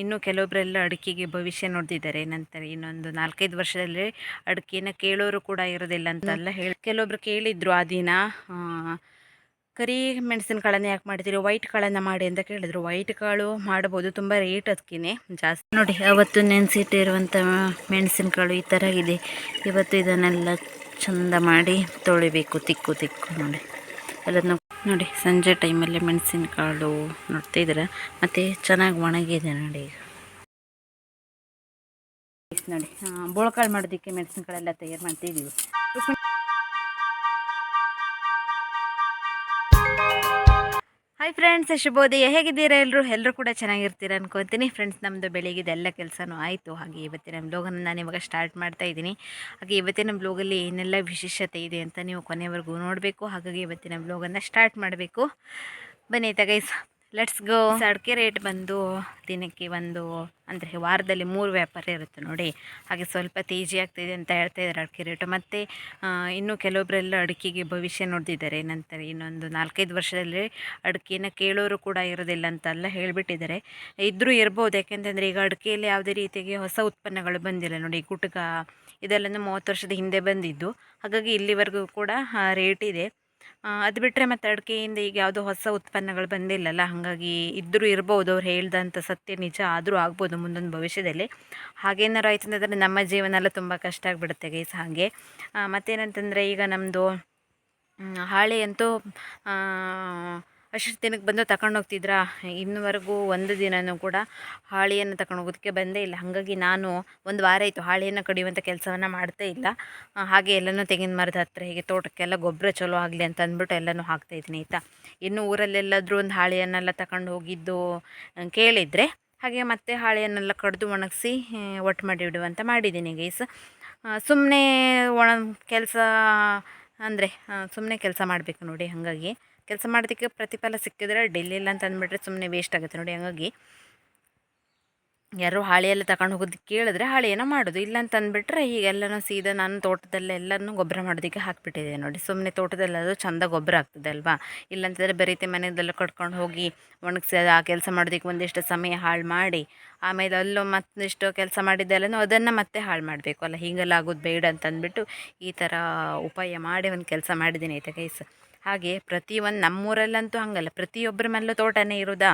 ಇನ್ನು ಕೆಲವೊಬ್ಬರೆಲ್ಲ ಅಡಿಕೆಗೆ ಭವಿಷ್ಯ ನೋಡ್ತಿದ್ದಾರೆ. ನಂತರ ಇನ್ನೊಂದು ನಾಲ್ಕೈದು ವರ್ಷದಲ್ಲಿ ಅಡಿಕೆನ ಕೇಳೋರು ಕೂಡ ಇರೋದಿಲ್ಲ ಅಂತೆಲ್ಲ ಹೇಳಿ ಕೆಲವೊಬ್ರು ಕೇಳಿದ್ರು ಆ ದಿನ. ಕರಿ ಮೆಣಸಿನ ಕಾಳನ್ನ ಯಾಕೆ ಮಾಡ್ತೀರಿ? ವೈಟ್ ಕಾಳನ್ನ ಮಾಡಿ ಅಂತ ಕೇಳಿದ್ರು. ವೈಟ್ ಕಾಳು ಮಾಡ್ಬೋದು. ತುಂಬ ರೇಟ್ ಅದಕ್ಕೇ ಜಾಸ್ತಿ ನೋಡಿ ಅವತ್ತು ನೆನೆಸಿಟ್ಟಿರುವಂಥ ಮೆಣಸಿನಕಾಳು ಈ ಥರ ಇದೆ. ಇವತ್ತು ಇದನ್ನೆಲ್ಲ ಚಂದ ಮಾಡಿ ತೊಳಿಬೇಕು ತಿಕ್ಕು ತಿಕ್ಕು ನೋಡಿ. ಎಲ್ಲದನ್ನು ನೋಡಿ, ಸಂಜೆ ಟೈಮಲ್ಲಿ ಮೆಣಸಿನಕಾಳು ನೋಡ್ತಾ ಇದ್ದೀರಾ? ಮತ್ತು ಚೆನ್ನಾಗಿ ಒಣಗಿದೆ ನೋಡಿ ನೋಡಿ ಬೋಳ್ಕಾಳು ಮಾಡೋದಕ್ಕೆ ಮೆಣಸಿನಕಾಳೆಲ್ಲ ತಯಾರು ಮಾಡ್ತಿದ್ದೀವಿ ಹಾಯ್ ಫ್ರೆಂಡ್ಸ್ ಶುಭೋದಯ ಹೇಗಿದ್ದೀರಾ ಎಲ್ಲರೂ ಎಲ್ಲರೂ ಕೂಡ ಚೆನ್ನಾಗಿರ್ತೀರ ಅನ್ಕೊತೀನಿ. ಫ್ರೆಂಡ್ಸ್ ನಮ್ಮದು ಬೆಳಿಗ್ಗೆ ಎಲ್ಲ ಕೆಲಸನೂ ಆಯಿತು. ಹಾಗೆ ಇವತ್ತಿನ ಬ್ಲೋಗನ್ನು ನಾನು ಇವಾಗ ಸ್ಟಾರ್ಟ್ ಮಾಡ್ತಾ ಇದ್ದೀನಿ. ಹಾಗೆ ಇವತ್ತಿನ ಬ್ಲೋಗಲ್ಲಿ ಏನೆಲ್ಲ ವಿಶೇಷತೆ ಇದೆ ಅಂತ ನೀವು ಕೊನೆವರೆಗೂ ನೋಡಬೇಕು. ಹಾಗಾಗಿ ಇವತ್ತಿನ ಬ್ಲೋಗನ್ನು ಸ್ಟಾರ್ಟ್ ಮಾಡಬೇಕು. ಬನ್ನಿ ತಗೈಸ್ ಲೆಟ್ಸ್ ಗೋ ಅಡಿಕೆ ರೇಟ್ ಬಂದು ದಿನಕ್ಕೆ ಒಂದು, ಅಂದರೆ ವಾರದಲ್ಲಿ ಮೂರು ವ್ಯಾಪಾರ ಇರುತ್ತೆ ನೋಡಿ. ಹಾಗೆ ಸ್ವಲ್ಪ ತೇಜಿ ಆಗ್ತಿದೆ ಅಂತ ಹೇಳ್ತಾ ಇದ್ದಾರೆ ಅಡಿಕೆ ರೇಟು ಮತ್ತು ಇನ್ನೂ ಕೆಲವೊಬ್ಬರೆಲ್ಲ ಅಡಿಕೆಗೆ ಭವಿಷ್ಯ ನೋಡ್ತಿದ್ದಾರೆ. ನಂತರ ಇನ್ನೊಂದು ನಾಲ್ಕೈದು ವರ್ಷದಲ್ಲಿ ಅಡಿಕೆನ ಕೇಳೋರು ಕೂಡ ಇರೋದಿಲ್ಲ ಅಂತೆಲ್ಲ ಹೇಳಿಬಿಟ್ಟಿದ್ದಾರೆ. ಇದ್ದರೂ ಇರ್ಬೋದು, ಯಾಕೆಂತಂದರೆ ಈಗ ಅಡಿಕೆಯಲ್ಲಿ ಯಾವುದೇ ರೀತಿಯಾಗಿ ಹೊಸ ಉತ್ಪನ್ನಗಳು ಬಂದಿಲ್ಲ ನೋಡಿ. ಗುಟ್ಕ ಇದೆಲ್ಲನೂ ಮೂವತ್ತು ವರ್ಷದ ಹಿಂದೆ ಬಂದಿದ್ದು. ಹಾಗಾಗಿ ಇಲ್ಲಿವರೆಗೂ ಕೂಡ ರೇಟ್ ಇದೆ. ಅದು ಬಿಟ್ಟರೆ ಮತ್ತು ಅಡಿಕೆಯಿಂದ ಈಗ ಯಾವುದೋ ಹೊಸ ಉತ್ಪನ್ನಗಳು ಬಂದಿಲ್ಲಲ್ಲ, ಹಾಗಾಗಿ ಇದ್ದರೂ ಇರ್ಬೋದು, ಅವ್ರು ಹೇಳ್ದಂಥ ಸತ್ಯ ನಿಜ ಆದರೂ ಆಗ್ಬೋದು ಮುಂದೊಂದು ಭವಿಷ್ಯದಲ್ಲಿ. ಹಾಗೇನಾರು ಆಯ್ತು ಅಂತಂದರೆ ನಮ್ಮ ಜೀವನ ಎಲ್ಲ ತುಂಬ ಕಷ್ಟ ಆಗಿಬಿಡುತ್ತೆ ಗೈಸ್ ಹಾಗೆ. ಮತ್ತೇನಂತಂದರೆ ಈಗ ನಮ್ಮದು ಹಾಳೆ ಅಂತೂ ಅಷ್ಟು ದಿನಕ್ಕೆ ಬಂದು ತಗೊಂಡು ಹೋಗ್ತಿದ್ರಾ? ಇನ್ನುವರೆಗೂ ಒಂದು ದಿನವೂ ಕೂಡ ಹಾಳೆಯನ್ನು ತಗೊಂಡು ಹೋಗೋದಕ್ಕೆ ಬಂದೇ ಇಲ್ಲ. ಹಾಗಾಗಿ ನಾನು ಒಂದು ವಾರ ಆಯಿತು ಹಾಳೆಯನ್ನು ಕಡಿಯುವಂಥ ಕೆಲಸವನ್ನು ಮಾಡ್ತಾ ಇಲ್ಲ. ಹಾಗೆ ಎಲ್ಲನೂ ತೆಂಗಿನ ಮರದ ಹತ್ತಿರ ಹೀಗೆ ತೋಟಕ್ಕೆಲ್ಲ ಗೊಬ್ಬರ ಚಲೋ ಆಗಲಿ ಅಂತ ಅಂದ್ಬಿಟ್ಟು ಎಲ್ಲನೂ ಹಾಕ್ತಾ ಇದ್ದೀನಿ, ಆಯಿತಾ? ಇನ್ನು ಊರಲ್ಲೆಲ್ಲಾದರೂ ಒಂದು ಹಾಳೆಯನ್ನೆಲ್ಲ ತಗೊಂಡು ಹೋಗಿದ್ದು ಕೇಳಿದರೆ ಹಾಗೆ ಮತ್ತೆ ಹಾಳೆಯನ್ನೆಲ್ಲ ಕಡಿದು ಒಣಗಿಸಿ ಒಟ್ಟು ಮಾಡಿ ಇಡುವಂತ ಮಾಡಿದ್ದೀನಿ, ಗೈಸ್. ಸುಮ್ಮನೆ ಒಣ ಕೆಲಸ ಅಂದರೆ ಸುಮ್ಮನೆ ಕೆಲಸ ಮಾಡಬೇಕು ನೋಡಿ ಹಾಗಾಗಿ. ಕೆಲಸ ಮಾಡೋದಕ್ಕೆ ಪ್ರತಿಫಲ ಸಿಕ್ಕಿದ್ರೆ ಡೆಲ್ಲಿ ಇಲ್ಲ ಅಂತ ಅಂದ್ಬಿಟ್ರೆ ಸುಮ್ಮನೆ ವೇಸ್ಟ್ ಆಗುತ್ತೆ. ನೋಡಿ ಹಾಗಾಗಿ ಯಾರು ಹಾಳೆಯೆಲ್ಲ ತಗೊಂಡು ಹೋಗೋದು ಕೇಳಿದ್ರೆ ಹಾಳೆಯನ್ನು ಮಾಡೋದು. ಇಲ್ಲ ಅಂತ ಅಂದ್ಬಿಟ್ರೆ ಈಗೆಲ್ಲನೂ ಸೀದಾ ನಾನು ತೋಟದಲ್ಲೆಲ್ಲನೂ ಗೊಬ್ಬರ ಮಾಡೋದಕ್ಕೆ ಹಾಕ್ಬಿಟ್ಟಿದ್ದೆ ನೋಡಿ. ಸುಮ್ಮನೆ ತೋಟದಲ್ಲಿ ಅದು ಚಂದ ಗೊಬ್ಬರ ಆಗ್ತದೆ ಅಲ್ವಾ? ಇಲ್ಲಂತಂದರೆ ಬರೀತೆ ಮನೆಯದೆಲ್ಲ ಕಟ್ಕೊಂಡು ಹೋಗಿ ಒಣಗಿಸಿ ಆ ಕೆಲಸ ಮಾಡೋದಕ್ಕೆ ಒಂದಿಷ್ಟು ಸಮಯ ಹಾಳು ಮಾಡಿ, ಆಮೇಲೆ ಅಲ್ಲೂ ಮತ್ತಿಷ್ಟು ಕೆಲಸ ಮಾಡಿದ್ದೆಲ್ಲನೂ ಅದನ್ನು ಮತ್ತೆ ಹಾಳು ಮಾಡಬೇಕು ಅಲ್ಲ. ಹೀಗೆಲ್ಲ ಆಗೋದು ಬೇಡ ಅಂತಂದ್ಬಿಟ್ಟು ಈ ಥರ ಉಪಾಯ ಮಾಡಿ ಒಂದು ಕೆಲಸ ಮಾಡಿದ್ದೀನಿ. ಆಯಿತಾ ಗೈಸ್ ಹಾಗೆ ಪ್ರತಿಯೊಂದು ನಮ್ಮೂರಲ್ಲಂತೂ ಹಂಗಲ್ಲ. ಪ್ರತಿಯೊಬ್ಬರ ಮನೆಯಲ್ಲೂ ತೋಟನೇ ಇರೋದಾ?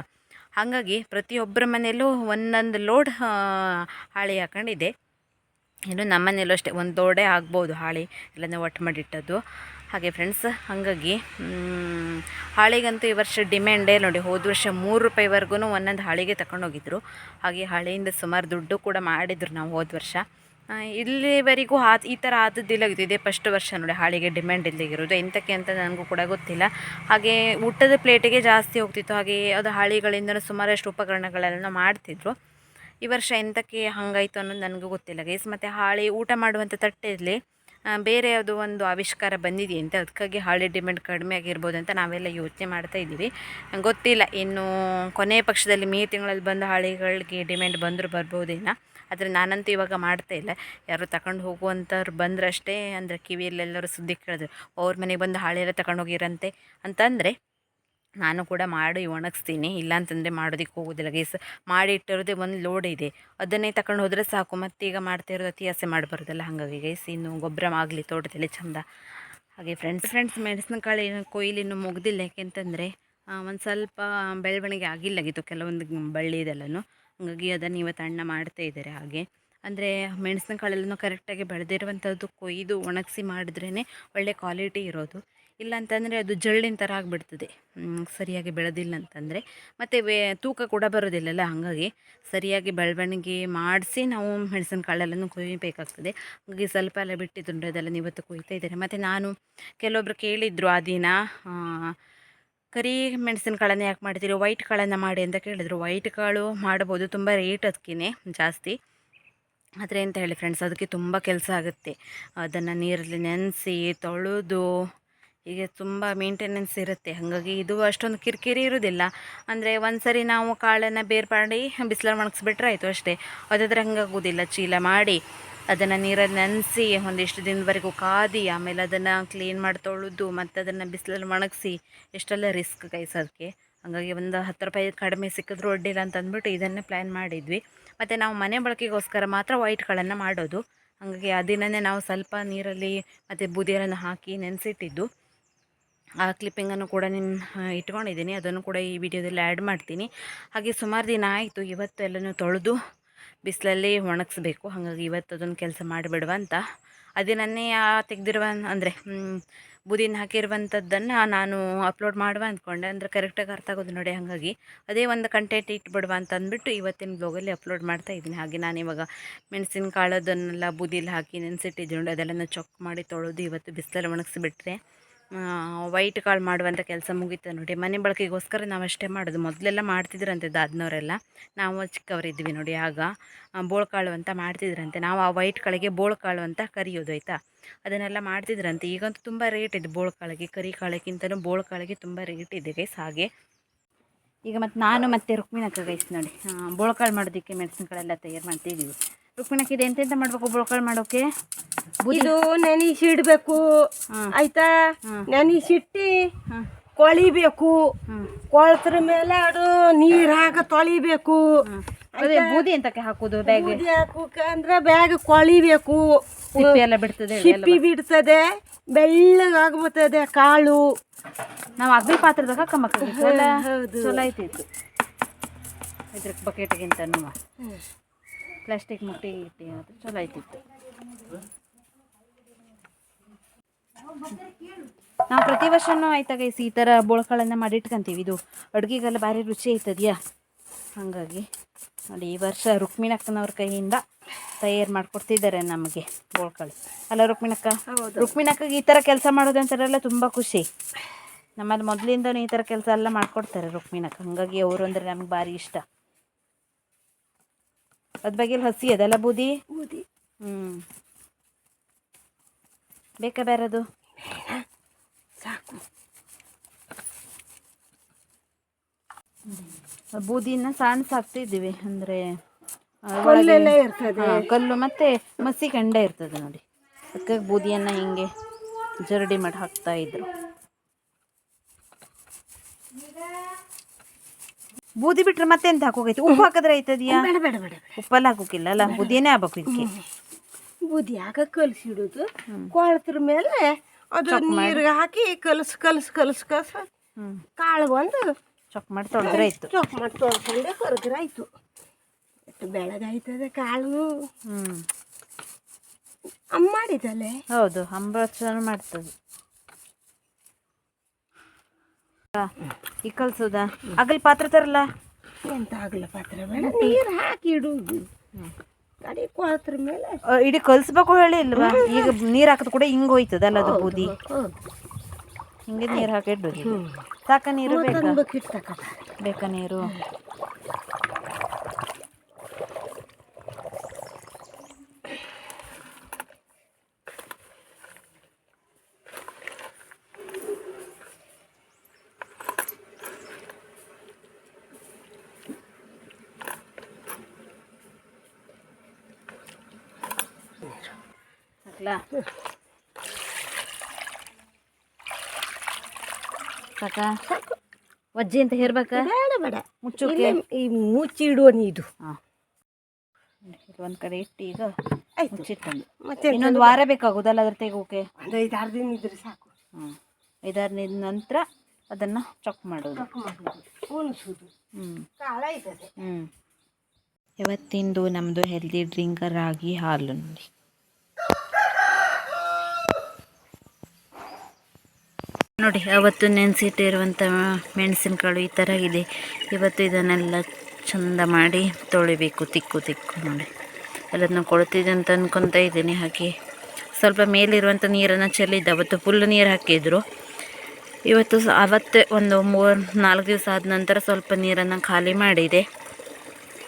ಹಾಗಾಗಿ ಪ್ರತಿಯೊಬ್ಬರ ಮನೆಯಲ್ಲೂ ಒಂದೊಂದು ಲೋಡ್ ಹಾಳೆ ಹಾಕೊಂಡಿದೆ. ಇನ್ನು ನಮ್ಮ ಮನೆಯಲ್ಲೂ ಅಷ್ಟೇ, ಒಂದು ಲೋಡೇ ಆಗ್ಬೋದು ಹಾಳೆ ಎಲ್ಲನೇ ಒಟ್ಟು ಮಾಡಿಟ್ಟದ್ದು. ಹಾಗೆ ಫ್ರೆಂಡ್ಸ್ ಹಾಗಾಗಿ ಹಾಳಿಗಂತೂ ಈ ವರ್ಷ ಡಿಮ್ಯಾಂಡೇ ನೋಡಿ, ಹೋದ ವರ್ಷ ಮೂರು ರೂಪಾಯಿವರೆಗೂ ಒಂದೊಂದು ಹಾಳೆಗೆ ತಗೊಂಡೋಗಿದ್ರು ಹಾಗೆ ಹಾಳೆಯಿಂದ ಸುಮಾರು ದುಡ್ಡು ಕೂಡ ಮಾಡಿದ್ರು ನಾವು ಹೋದ ವರ್ಷ. ಇಲ್ಲಿವರೆಗೂ ಆ ಈ ಥರ ಆದದ್ದಿಲ್ಲ ಇದೆ ಫಸ್ಟ್ ವರ್ಷ ನೋಡಿ ಹಾಳಿಗೆ ಡಿಮ್ಯಾಂಡ್ ಇಲ್ಲದಿರೋದು ಎಂತಕ್ಕೆ ಅಂತ ನನಗೂ ಕೂಡ ಗೊತ್ತಿಲ್ಲ. ಹಾಗೆ ಊಟದ ಪ್ಲೇಟಿಗೆ ಜಾಸ್ತಿ ಹೋಗ್ತಿತ್ತು. ಹಾಗೆ ಅದು ಹಾಳಿಗಳಿಂದ ಸುಮಾರಷ್ಟು ಉಪಕರಣಗಳೆಲ್ಲ ಮಾಡ್ತಿದ್ರು. ಈ ವರ್ಷ ಎಂತಕ್ಕೆ ಹಂಗಾಯ್ತು ಅನ್ನೋದು ನನಗೂ ಗೊತ್ತಿಲ್ಲ ಗೈಸ್ ಮತ್ತು ಹಾಳಿ ಊಟ ಮಾಡುವಂಥ ತಟ್ಟೆಯಲ್ಲಿ ಬೇರೆ ಯಾವುದೋ ಒಂದು ಆವಿಷ್ಕಾರ ಬಂದಿದೆ ಅಂತ ಅದಕ್ಕಾಗಿ ಹಾಳಿ ಡಿಮ್ಯಾಂಡ್ ಕಡಿಮೆ ಆಗಿರ್ಬೋದು ಅಂತ ನಾವೆಲ್ಲ ಯೋಚನೆ ಮಾಡ್ತಾ ಇದ್ದೀವಿ. ಗೊತ್ತಿಲ್ಲ, ಇನ್ನು ಕೊನೆಯ ಪಕ್ಷದಲ್ಲಿ ಮೇ ತಿಂಗಳಲ್ಲಿ ಬಂದು ಹಾಳಿಗಳಿಗೆ ಡಿಮ್ಯಾಂಡ್ ಬಂದರೂ ಬರ್ಬೋದೇನೋ. ಆದರೆ ನಾನಂತೂ ಇವಾಗ ಮಾಡ್ತಾ ಇಲ್ಲ. ಯಾರು ತಗೊಂಡು ಹೋಗುವಂಥವ್ರು ಬಂದ್ರಷ್ಟೇ ಅಂದರೆ ಕಿವಿಯಲ್ಲೆಲ್ಲರೂ ಸುದ್ದಿ ಕೇಳಿದ್ರು, ಅವ್ರ ಮನೆಗೆ ಬಂದು ಹಾಳೆಲ್ಲ ತಗೊಂಡು ಹೋಗಿರಂತೆ? ಅಂತಂದರೆ, ನಾನು ಕೂಡ ಮಾಡಿ ಒಣಗಿಸ್ತೀನಿ, ಇಲ್ಲ ಅಂತಂದರೆ ಮಾಡೋದಕ್ಕೆ ಹೋಗೋದಿಲ್ಲ ಗೈಸ್ ಮಾಡಿ ಇಟ್ಟಿರೋದೇ ಒಂದು ಲೋಡ್ ಇದೆ. ಅದನ್ನೇ ತಗೊಂಡು ಹೋದರೆ ಸಾಕು. ಈಗ ಮಾಡ್ತಾ ಇರೋದು ಅತಿ ಆಸೆ ಮಾಡಬಾರ್ದಲ್ಲ ಹಾಗಾಗಿ ಗೈಸ್ ಇನ್ನು ಗೊಬ್ಬರ ಆಗಲಿ, ತೋಟದಲ್ಲಿ ಚಂದ. ಹಾಗೆ ಫ್ರೆಂಡ್ಸ್ ಫ್ರೆಂಡ್ಸ್ ಮೆಣಸಿನಕಾಳು ಏನು ಕೊಯ್ಲು ಇನ್ನೂ ಮುಗ್ದಿಲ್ಲ. ಯಾಕೆಂತಂದರೆ ಒಂದು ಸ್ವಲ್ಪ ಬೆಳವಣಿಗೆ ಆಗಿಲ್ಲಾಗಿತ್ತು ಕೆಲವೊಂದು ಬಳ್ಳಿ ಇದೆಲ್ಲನೂ. ಹಾಗಾಗಿ ಅದನ್ನು ಇವತ್ತು ಅಣ್ಣ ಮಾಡ್ತಾ ಇದ್ದಾರೆ ಹಾಗೆ. ಅಂದರೆ ಮೆಣಸಿನಕಾಳೆಲ್ಲನೂ ಕರೆಕ್ಟಾಗಿ ಬೆಳೆದಿರುವಂಥದ್ದು ಕೊಯ್ದು ಒಣಗಿಸಿ ಮಾಡಿದ್ರೇ ಒಳ್ಳೆ ಕ್ವಾಲಿಟಿ ಇರೋದು. ಇಲ್ಲ ಅಂತಂದರೆ ಅದು ಜಳ್ಳಿನ ಥರ ಆಗಿಬಿಡ್ತದೆ. ಸರಿಯಾಗಿ ಬೆಳೆದಿಲ್ಲ ಅಂತಂದರೆ ಮತ್ತು ವೇ, ತೂಕ ಕೂಡ ಬರೋದಿಲ್ಲಲ್ಲ ಹಾಗಾಗಿ ಸರಿಯಾಗಿ ಬೆಳವಣಿಗೆ ಮಾಡಿಸಿ ನಾವು ಮೆಣಸಿನಕಾಳೆಲ್ಲನೂ ಕೊಯ್ಯಬೇಕಾಗ್ತದೆ ಹಾಗಾಗಿ ಸ್ವಲ್ಪ ಎಲ್ಲ ಬಿಟ್ಟಿದ್ದುಂಡು ಅದೆಲ್ಲ ಇವತ್ತು ಕೊಯ್ತಾ ಇದ್ದಾರೆ. ಮತ್ತು ನಾನು ಕೆಲವೊಬ್ರು ಕೇಳಿದರು ಆ ದಿನ ಕರಿ ಮೆಣಸಿನಕಾಳನ್ನು ಯಾಕೆ ಮಾಡ್ತೀರಿ? ವೈಟ್ ಕಾಳನ್ನು ಮಾಡಿ ಅಂತ ಕೇಳಿದ್ರು. ವೈಟ್ ಕಾಳು ಮಾಡ್ಬೋದು, ತುಂಬ ರೇಟ್ ಅದಕ್ಕೇ ಜಾಸ್ತಿ. ಆದರೆ ಅಂತ ಹೇಳಿ ಫ್ರೆಂಡ್ಸ್ ಅದಕ್ಕೆ ತುಂಬ ಕೆಲಸ ಆಗುತ್ತೆ. ಅದನ್ನು ನೀರಲ್ಲಿ ನೆನೆಸಿ, ತೊಳೆದು, ಹೀಗೆ ತುಂಬ ಮೇಂಟೆನೆನ್ಸ್ ಇರುತ್ತೆ. ಹಾಗಾಗಿ ಇದು ಅಷ್ಟೊಂದು ಕಿರಿಕಿರಿ ಇರೋದಿಲ್ಲ. ಅಂದರೆ ಒಂದು ಸರಿ ನಾವು ಕಾಳನ್ನು ಬೇರ್ಪಾಡಿ, ಬಿಸಿಲಲ್ಲಿ ಒಣಗಿಸ್ಬಿಟ್ರೆ ಆಯಿತು ಅಷ್ಟೇ. ಅದಾದರೆ ಹಂಗಾಗೋದಿಲ್ಲ. ಚೀಲ ಮಾಡಿ ಅದನ್ನು ನೀರಲ್ಲಿ ನೆನೆಸಿ ಒಂದಿಷ್ಟು ದಿನದವರೆಗೂ ಕಾದಿ, ಆಮೇಲೆ ಅದನ್ನು ಕ್ಲೀನ್ ಮಾಡಿ ತೊಳೆದು ಮತ್ತು ಅದನ್ನು ಬಿಸಿಲಲ್ಲಿ ಒಣಗಿಸಿ, ಎಷ್ಟೆಲ್ಲ ರಿಸ್ಕ್ ಅದಕ್ಕೆ ಹಾಗಾಗಿ ಒಂದು ಹತ್ತು ರೂಪಾಯಿ ಕಡಿಮೆ ಸಿಕ್ಕಿದ್ರು ಅಡ್ಡಿಲ್ಲ ಅಂತ ಅಂದ್ಬಿಟ್ಟು ಇದನ್ನೇ ಪ್ಲ್ಯಾನ್ ಮಾಡಿದ್ವಿ. ಮತ್ತು ನಾವು ಮನೆ ಬಳಕೆಗೋಸ್ಕರ ಮಾತ್ರ ವೈಟ್ಗಳನ್ನು ಮಾಡೋದು. ಹಾಗಾಗಿ ಆ ದಿನವೇ ನಾವು ಸ್ವಲ್ಪ ನೀರಲ್ಲಿ ಮತ್ತು ಬೂದಿಯನ್ನು ಹಾಕಿ ನೆನೆಸಿಟ್ಟಿದ್ದು. ಆ ಕ್ಲಿಪ್ಪಿಂಗನ್ನು ಕೂಡ ನಿಮ್ಮ ಇಟ್ಕೊಂಡಿದ್ದೀನಿ. ಅದನ್ನು ಕೂಡ ಈ ವಿಡಿಯೋದಲ್ಲಿ ಆ್ಯಡ್ ಮಾಡ್ತೀನಿ. ಹಾಗೆ ಸುಮಾರು ದಿನ ಆಯಿತು ಇವತ್ತು ಎಲ್ಲನೂ ತೊಳೆದು. ಬಿಸಿಲಲ್ಲಿ ಒಣಗಿಸ್ಬೇಕು. ಹಾಗಾಗಿ ಇವತ್ತು ಅದೊಂದು ಕೆಲಸ ಮಾಡಿಬಿಡುವ ಅಂತ. ನನ್ನೇ ತೆಗೆದಿರುವ ಅಂದರೆ ಬುದಿನ ಹಾಕಿರುವಂಥದ್ದನ್ನು ನಾನು ಅಪ್ಲೋಡ್ ಮಾಡುವ ಅಂದ್ಕೊಂಡೆ ಅಂದರೆ ಕರೆಕ್ಟಾಗಿ ಅರ್ಥ ಆಗೋದು ನೋಡಿ ಹಾಗಾಗಿ. ಅದೇ ಒಂದು ಕಂಟೆಂಟ್ ಇಟ್ಬಿಡುವ ಅಂತ ಅಂದ್ಬಿಟ್ಟು ಇವತ್ತಿನ ಬ್ಲಾಗಲ್ಲಿ ಅಪ್ಲೋಡ್ ಮಾಡ್ತಾ ಇದ್ದೀನಿ. ಹಾಗೆ ನಾನು ಇವಾಗ ಮೆಣಸಿನ ಕಾಳದನ್ನೆಲ್ಲ ಬುದಿಲಿ ಹಾಕಿ ನೆನೆಸಿಟ್ಟಿದ್ದೀನಿ ನೋಡಿ ಅದೆಲ್ಲ ಚೊಕ್ ಮಾಡಿ ತೊಳೆದು ಇವತ್ತು ಬಿಸಿಲಲ್ಲಿ ಒಣಗಿಸ್ಬಿಟ್ರೆ. ವೈಟ್ ಕಾಳು ಮಾಡುವಂಥ ಕೆಲಸ ಮುಗೀತು ನೋಡಿ. ಮನೆ ಬಳಕೆಗೋಸ್ಕರ ನಾವು ಅಷ್ಟೇ ಮಾಡೋದು. ಮೊದಲೆಲ್ಲ ಮಾಡ್ತಿದ್ರಂತೆ ದಾದ್ನವರೆಲ್ಲ. ನಾವು ಚಿಕ್ಕವರಿದ್ವಿ ನೋಡಿ ಆಗ. ಬೋಳ್ಕಾಳು ಅಂತ ಮಾಡ್ತಿದ್ರಂತೆ. ನಾವು ಆ ವೈಟ್ ಕಾಳಿಗೆ ಬೋಳ್ಕಾಳು ಅಂತ ಕರಿಯೋದು ಆಯಿತಾ? ಅದನ್ನೆಲ್ಲ ಮಾಡ್ತಿದ್ರಂತೆ. ಈಗಂತೂ ತುಂಬ ರೇಟ್ ಇದೆ ಬೋಳ್ಕಾಳಿಗೆ ಕರಿ ಕಾಳಕ್ಕಿಂತಲೂ ಬೋಳ್ಕಾಳಿಗೆ ತುಂಬ ರೇಟ್ ಇದೆ ಗೈಸ್ ಹಾಗೆ. ಈಗ ಮತ್ತು ನಾನು ಮತ್ತು ರುಕ್ಮಿಣಕ್ಕ ಗೈಸ್ ನೋಡಿ. ಬೋಳ್ಕಾಳು ಮಾಡೋದಕ್ಕೆ ಮೆಣಸಿನ್ಕಾಳೆಲ್ಲ ತಯಾರು ಮಾಡ್ತಿದ್ದೀವಿ ರುಕ್ಮಿಣಕ್ಕೆ ಇದೆ ಎಂತೆಂತ ಮಾಡ್ಬೇಕು ಬೋಳ್ಕಾಳು ಮಾಡೋಕೆ? ಇದು ನೆನೆಸಿಡ್ಬೇಕು. ಆಯ್ತಾ? ನೆನಿ ನೆನೆಸಿಟ್ಟಿ ಕೊಳಿಬೇಕು. ಕೊಳತ್ರ ಮೇಲೆ ಅದು ನೀರ್ ಹಾಕ ತೊಳಿಬೇಕು. ಅದೇ ಬೂದಿ ಎಂತಕ್ಕೆ ಹಾಕುದು ಬ್ಯಾಗ್. ಹಾಕುಕ ಅಂದ್ರೆ ಬ್ಯಾಗ್ ಕೊಳಿಬೇಕು. ಎಲ್ಲ ಬಿಡ್ತದೆ ಸಿಪ್ಪಿ ಬಿಡ್ತದೆ. ಬೆಳ್ಳಗಾಗ್ಬಿಡ್ತದೆ ಕಾಳು. ನಾವು ಅಗ್ನಿ ಪಾತ್ರದಾಗ ಕಮ್ಮಕ್ಕೆ ಹೌದು. ಚಲೋ ಐತಿತ್ತು ಇದ್ರ ಬಕೆಟ್ಗಿಂತ ಪ್ಲಾಸ್ಟಿಕ್ ಮುಟ್ಟಿ ಇಟ್ಟು ಅದು ಚಲೋ ಆಯ್ತಿತ್ತು. ನಾವು ಪ್ರತಿ ವರ್ಷನೂ ಆಯ್ತಾಗ ಈ ಥರ ಬೋಳ್ಕಾಳನ್ನ ಮಾಡಿ ಇಟ್ಕೊಂತೀವಿ ಇದು ಅಡುಗೆಗೆಲ್ಲ ಭಾರಿ ರುಚಿ ಆಯ್ತದ್ಯಾ? ಹಾಗಾಗಿ ನೋಡಿ ಈ ವರ್ಷ ರುಕ್ಮಿಣಕ್ಕನವ್ರ ಕೈಯಿಂದ ತಯಾರು ಮಾಡಿಕೊಡ್ತಿದ್ದಾರೆ ನಮಗೆ ಬೋಳ್ಕಾಳು. ಅಲ್ಲ ರುಕ್ಮಿಣಕ್ಕ. ರುಕ್ಮಿಣಕ್ಕಗೆ ಈ ಥರ ಕೆಲಸ ಮಾಡೋದಂತಾರೆಲ್ಲ ತುಂಬ ಖುಷಿ. ನಮ್ಮದು ಮೊದಲಿಂದನೂ ಈ ಥರ ಕೆಲಸ ಎಲ್ಲ ಮಾಡಿಕೊಡ್ತಾರೆ ರುಕ್ಮಿಣಕ್ಕ. ಹಾಗಾಗಿ ಅವರು ಅಂದರೆ ನಮ್ಗೆ ಭಾರಿ ಇಷ್ಟ. ಅದ್ರ ಬಗ್ಗೆ ಹಸಿ ಅದಲ್ಲ ಬೂದಿ? ಬೂದಿ. ಹ್ಮ್. ಬೇಕಾ ಬೇರದು ಸಾಕು. ಬೂದಿನ ಸಣ್ಣ ಸಾಕ್ತಿದ್ದೀವಿ ಅಂದ್ರೆ ಕಲ್ಲು ಮತ್ತೆ ಮಸಿ ಕಂಡ ಇರ್ತದೆ ನೋಡಿ. ಅದಕ್ಕೆ ಬೂದಿಯನ್ನ ಹಿಂಗೆ ಜರಡಿ ಮಾಡಿ ಹಾಕ್ತಾ ಇದ್ರು. ಬೂದಿ ಬಿಟ್ರೆ ಮತ್ತೆ ಎಂತ ಹಾಕೋಗೈತಿ? ಉಪ್ಪು ಹಾಕಿದ್ರೆ ಆಯ್ತದ್ಯಾ? ಬೇಡ ಬೇಡ ಬೇಡ ಬೇಡ. ಉಪ್ಪೆಲ್ಲ ಹಾಕೋಕಿಲ್ಲ ಅಲ್ಲ ಬೂದಿನೇ ಆಗ್ಬೇಕು ಇದಕ್ಕೆ. ಬೂದಿ ಹಾಕ ಕಲಸಿಡುದು ಕೊಳ್ತ್ರ ಮೇಲೆ ಅದು ನೀರಿಗೆ ಹಾಕಿ ಕಲಸು ಕಲಸು ಕಲಸ್ ಕಲಸ ಕಾಳು ಒಂದು ಚೊಕ್ ಮಾಡಿ ತೊಳೆದ್ರೆ ಆಯ್ತು. ಚೊಕ್ ಮಾಡಿ ತೊಳ್ಕೊಂಡೆ ಹೊರಗ್ರೆ ಆಯ್ತು. ಬೆಳಗಾಯ್ತದೆ ಕಾಳು. ಹ್ಮ್. ಅಮ್ಮ ಮಾಡಿದಲೆ? ಹೌದು ಅಂಬರಚನ ಮಾಡ್ತದೆ ಆ, ಈ ಕಲ್ಸೋದ. ಅಗಲ್ ಪಾತ್ರೆ ತರಲ್ಲ ಎಂತ ಆಗಲ್ಲ ಪಾತ್ರ ಬೇಡ ನೀರು ಹಾಕಿ ಇಡುದು ಕಡಿ ಮೇಲೆ. ಇಡೀ ಕಲ್ಸ್ಬೇಕು ಹೇಳಿ ಇಲ್ವಾ? ಈಗ ನೀರು ಹಾಕಿದ ಕೂಡ ಹಿಂಗೆ ಹೋಯ್ತದಲ್ಲ ಅದು ಬೂದಿ? ಹಿಂಗೆ ನೀರು ಹಾಕಿ ಇಡುದು ಸಾಕ ನೀರು ಬೇಕಾ? ಬೇಕಾ ನೀರು? ಸಾಕಾ ಒಜ್ಜಿ ಅಂತ ಹೇರ್ಬೇಕ? ಬೇಡ ಬೇಡ. ಮುಚ್ಚೋಕೆ? ಈ ಮುಚ್ಚಿ ಇಡುವ ನೀದು ಹಾಂ. ಒಂದು ಕಡೆ ಇಟ್ಟು ಈಗ ಆಯ್ತು. ಮುಚ್ಚಿಟ್ಟಂದು ಮತ್ತೆ ಇನ್ನೊಂದು ವಾರ ಬೇಕಾಗೋದಲ್ಲ ಅದ್ರ ತೆಗೋಕೆ? ಒಂದು ಐದಾರು ದಿನ ಇದ್ರೆ ಸಾಕು. ಹ್ಞೂ ಐದಾರು ದಿನ ನಂತರ ಅದನ್ನು ಚಕ್ ಮಾಡೋದು. ಉಣಿಸುದು ಹ್ಞೂ ಕಾಳ ಇದ್ದದೆ ಹ್ಞೂ ಇವತ್ತಿಂದು ನಮ್ಮದು ಹೆಲ್ದಿ ಡ್ರಿಂಕ್ ರಾಗಿ ಹಾಲು ನೋಡಿ. ನೋಡಿ, ಅವತ್ತು ನೆನೆಸಿಟ್ಟಿರುವಂಥ ಮೆಣಸಿನಕಾಳು ಈ ಥರ ಇದೆ. ಇವತ್ತು ಇದನ್ನೆಲ್ಲ ಚಂದ ಮಾಡಿ ತೊಳಿಬೇಕು, ತಿಕ್ಕು ತಿಕ್ಕು ನೋಡಿ. ಎಲ್ಲದನ್ನು ಕೊಡ್ತಿದ್ದೆ ಅಂತ ಅಂದ್ಕೊತ ಇದ್ದೀನಿ. ಹಾಗೆ ಸ್ವಲ್ಪ ಮೇಲಿರುವಂಥ ನೀರನ್ನು ಚೆಲ್ಲಿದ್ದೆ. ಅವತ್ತು ಫುಲ್ ನೀರು ಹಾಕಿದ್ರು. ಇವತ್ತು ಅವತ್ತೇ ಒಂದು ಮೂರು, ನಾಲ್ಕು ದಿವಸ ಆದ ನಂತರ ಸ್ವಲ್ಪ ನೀರನ್ನು ಖಾಲಿ ಮಾಡಿದೆ.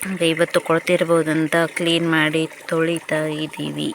ಅಂದರೆ ಇವತ್ತು ಕೊಳ್ತಿರ್ಬೋದಂತ ಕ್ಲೀನ್ ಮಾಡಿ ತೊಳಿತಾ ಇದ್ದೀವಿ.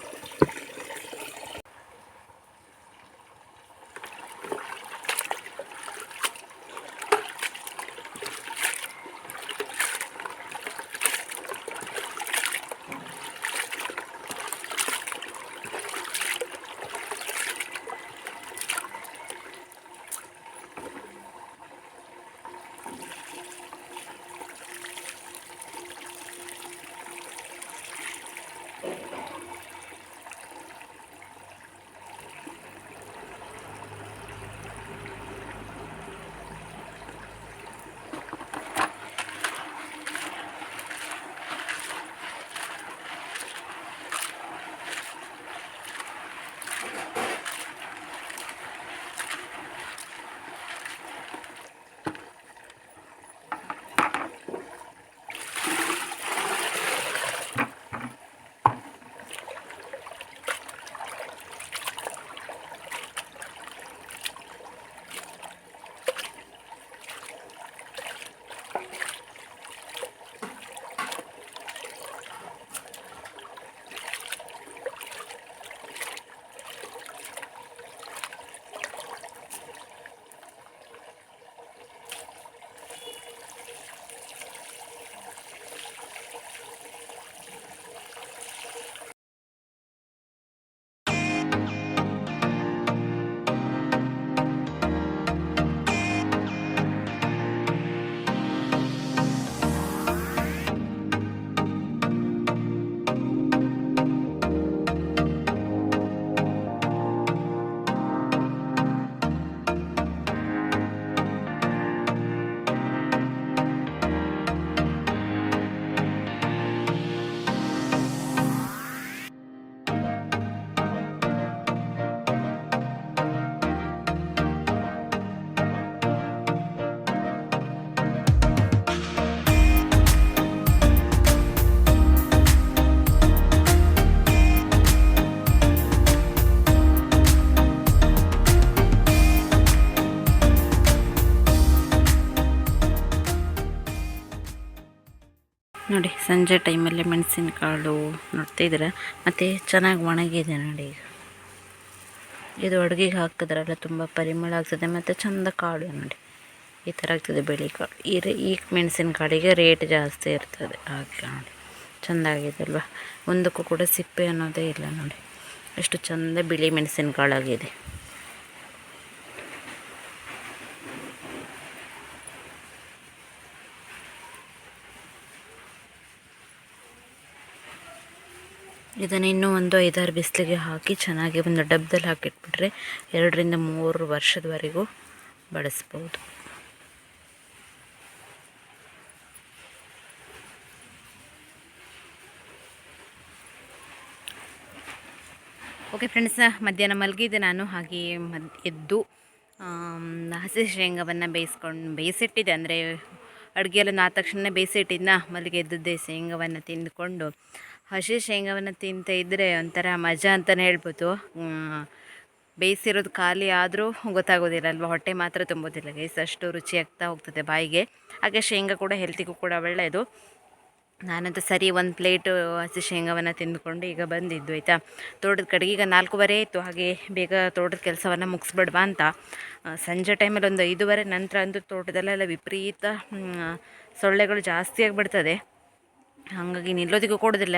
ಸಂಜೆ ಟೈಮಲ್ಲಿ ಮೆಣಸಿನಕಾಳು ನೋಡ್ತಿದ್ರೆ ಮತ್ತು ಚೆನ್ನಾಗಿ ಒಣಗಿದೆ ನೋಡಿ ಇದು ಅಡುಗೆಗೆ ಹಾಕಿದ್ರಲ್ಲ ತುಂಬ ಪರಿಮಳ ಆಗ್ತದೆ, ಮತ್ತು ಚಂದ ಕಾಳು ನೋಡಿ. ಈ ಥರ ಆಗ್ತದೆ ಬಿಳಿ ಕಾಳು. ಈ ಈ ಮೆಣಸಿನಕಾಳಿಗೆ ರೇಟ್ ಜಾಸ್ತಿ ಇರ್ತದೆ ಹಾಗೆ ನೋಡಿ. ಚೆಂದ ಆಗಿದೆ ಅಲ್ವಾ? ಒಂದಕ್ಕೂ ಕೂಡ ಸಿಪ್ಪೆ ಅನ್ನೋದೇ ಇಲ್ಲ ನೋಡಿ. ಎಷ್ಟು ಚಂದ ಬಿಳಿ ಮೆಣಸಿನಕಾಳಾಗಿದೆ. ಇದನ್ನು ಇನ್ನೂ ಒಂದು ಐದಾರು ಬಿಸಿಲಿಗೆ ಹಾಕಿ ಚೆನ್ನಾಗಿ ಒಂದು ಡಬ್ಬದಲ್ಲಿ ಹಾಕಿಟ್ಬಿಟ್ರೆ ಎರಡರಿಂದ ಮೂರು ವರ್ಷದವರೆಗೂ ಬಳಸ್ಬೋದು ಓಕೆ ಫ್ರೆಂಡ್ಸ್ ಮಧ್ಯಾಹ್ನ ಮಲಗಿದ್ದೆ ನಾನು ಹಾಗೆ ಮದ್ ಎದ್ದು ಹಸಿ ಶೇಂಗಾವನ್ನು ಬೇಯಿಸ್ಕೊಂಡು, ಬೇಯಿಸಿಟ್ಟಿದ್ದೆ. ಅಂದರೆ ಅಡುಗೆಯಲ್ಲಿ ಆದ ತಕ್ಷಣ ಬೇಯಿಸಿಟ್ಟಿದ್ನ ಮಲ್ಲಿಗೆ ಎದ್ದದ್ದೇ, ಶೇಂಗಾವನ್ನು ತಿಂದ್ಕೊಂಡು. ಹಸಿ ಶೇಂಗಾವನ್ನು ತಿಂತ ಇದ್ದರೆ ಒಂಥರ ಮಜಾ ಅಂತಲೇ ಹೇಳ್ಬೋದು. ಬೇಯಿಸಿರೋದು ಖಾಲಿ ಆದರೂ ಗೊತ್ತಾಗೋದಿಲ್ಲ ಅಲ್ವಾ ಹೊಟ್ಟೆ ಮಾತ್ರ ತುಂಬೋದಿಲ್ಲ ಗೈಸ್ ಅಷ್ಟು ರುಚಿಯಾಗ್ತಾ ಹೋಗ್ತದೆ ಬಾಯಿಗೆ. ಹಾಗೆ ಶೇಂಗಾ ಕೂಡ ಹೆಲ್ತಿಗೂ ಕೂಡ ಒಳ್ಳೆಯದು ನಾನಂತೂ ಸರಿ ಒಂದು ಪ್ಲೇಟು ಹಸಿ ಶೇಂಗಾವನ್ನು ತಿಂದುಕೊಂಡು ಈಗ ಬಂದಿದ್ದು, ಆಯಿತಾ? ತೋಟದ ಕಡೆಗೆ ಈಗ ನಾಲ್ಕೂವರೆ ಇತ್ತು ಹಾಗೆ ಬೇಗ ತೋಟದ ಕೆಲಸವನ್ನು ಮುಗಿಸ್ಬಿಡ್ವಾ ಅಂತ. ಸಂಜೆ ಟೈಮಲ್ಲಿ ಒಂದು ಐದೂವರೆ ನಂತರ ಅಂತೂ ತೋಟದಲ್ಲೆಲ್ಲ ವಿಪರೀತ ಸೊಳ್ಳೆಗಳು ಜಾಸ್ತಿ ಆಗಿಬಿಡ್ತದೆ. ಹಾಗಾಗಿ ನಿಲ್ಲೋದಕ್ಕೂ ಕೊಡೋದಿಲ್ಲ.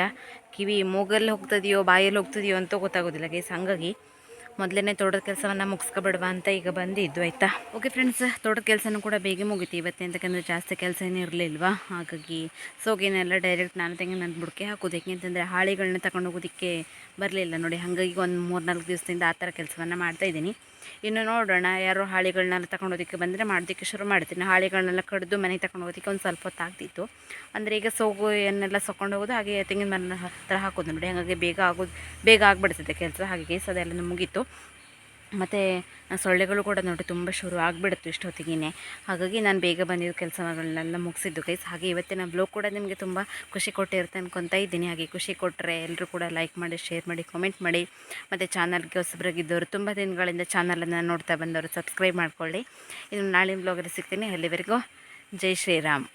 ಕಿವಿ ಮೂಗಲ್ಲಿ ಹೋಗ್ತದೆಯೋ, ಬಾಯಲ್ಲಿ ಹೋಗ್ತದೆಯೋ ಅಂತ ಗೊತ್ತಾಗೋದಿಲ್ಲ ಗೈಸ್ ಹಾಗಾಗಿ ಮೊದಲನೇ ತೋಟದ ಕೆಲಸವನ್ನು ಮುಗಿಸ್ಕೊಬಿಡುವ ಅಂತ ಈಗ ಬಂದಿದ್ದು, ಆಯಿತಾ? ಓಕೆ ಫ್ರೆಂಡ್ಸ್ ತೋಟದ ಕೆಲಸನೂ ಕೂಡ ಬೇಗ ಮುಗೀತು. ಇವತ್ತು ಅಂತಕ್ಕಂದ್ರೆ ಜಾಸ್ತಿ ಕೆಲಸ ಏನೂ ಇರಲಿಲ್ವಾ? ಹಾಗಾಗಿ ಸೋಗೇನೆಲ್ಲ ಡೈರೆಕ್ಟ್ ನಾನು ತೆಂಗಿನ ನನ್ನ ಬುಡಕೆ ಹಾಕೋದು. ಯಾಕೆಂತಂದರೆ ಹಾಳಿಗಳನ್ನ ತಗೊಂಡು ಹೋಗೋದಕ್ಕೆ ಬರಲಿಲ್ಲ ನೋಡಿ. ಹಾಗಾಗಿ ಒಂದು ಮೂರು ನಾಲ್ಕು ದಿವಸದಿಂದ ಆ ಥರ ಕೆಲಸವನ್ನು ಮಾಡ್ತಾಯಿದ್ದೀನಿ ಇನ್ನು ನೋಡೋಣ, ಯಾರೋ ಹಾಳಿಗಳನ್ನೆಲ್ಲ ತಗೊಂಡೋದಕ್ಕೆ ಬಂದರೆ ಮಾಡೋದಕ್ಕೆ ಶುರು ಮಾಡ್ತೀನಿ. ಹಾಳೆಗಳನ್ನೆಲ್ಲ ಕಡಿದು ಮನೆಗೆ ತಗೊಂಡು ಹೋಗೋದಕ್ಕೆ ಒಂದು ಸ್ವಲ್ಪ ಹೊತ್ತು ಆಗ್ತಿತ್ತು. ಅಂದರೆ ಈಗ ಸೋಗು ಏನೆಲ್ಲ ಸೊಕೊಂಡು ಹೋಗೋದು ಹಾಗೆ ತೆಂಗಿನ ಮರ ಹತ್ರ ಹಾಕೋದು ನೋಡಿ, ಹಾಗಾಗಿ ಬೇಗ ಆಗೋದು, ಬೇಗ ಆಗಿಬಿಡ್ತದೆ ಕೆಲಸ. ಹಾಗೆ ಕೇಸ್ ಅದೆಲ್ಲ ಮುಗೀತು. ಮತ್ತು ಸೊಳ್ಳೆಗಳು ಕೂಡ ನೋಡಿ ತುಂಬ ಶುರು ಆಗಿಬಿಡುತ್ತೆ ಇಷ್ಟೊತ್ತಿಗೆ ಹಾಗಾಗಿ ನಾನು ಬೇಗ ಬಂದಿದ್ದು ಕೆಲಸಗಳನ್ನೆಲ್ಲ ಮುಗಿಸಿದ್ದು ಕೈಸ್ ಹಾಗೆ ಇವತ್ತಿನ ಬ್ಲಾಗ್ ಕೂಡ ನಿಮಗೆ ತುಂಬ ಖುಷಿ ಕೊಟ್ಟಿರುತ್ತೆ ಅನ್ಕೊತಾ ಇದ್ದೀನಿ. ಹಾಗೆ ಖುಷಿ ಕೊಟ್ಟರೆ ಎಲ್ಲರೂ ಕೂಡ ಲೈಕ್ ಮಾಡಿ ಶೇರ್ ಮಾಡಿ ಕಾಮೆಂಟ್ ಮಾಡಿ. ಮತ್ತು ಚಾನಲ್ಗೆ ಹೊಸಬ್ರಾಗಿದ್ದವರು ತುಂಬ ದಿನಗಳಿಂದ ಚಾನಲನ್ನು ನೋಡ್ತಾ ಬಂದವರು ಸಬ್ಸ್ಕ್ರೈಬ್ ಮಾಡ್ಕೊಳ್ಳಿ. ಇನ್ನು ನಾಳಿನ ಬ್ಲಾಗಲ್ಲಿ ಸಿಗ್ತೀನಿ. ಅಲ್ಲಿವರೆಗೂ ಜೈ ಶ್ರೀರಾಮ್.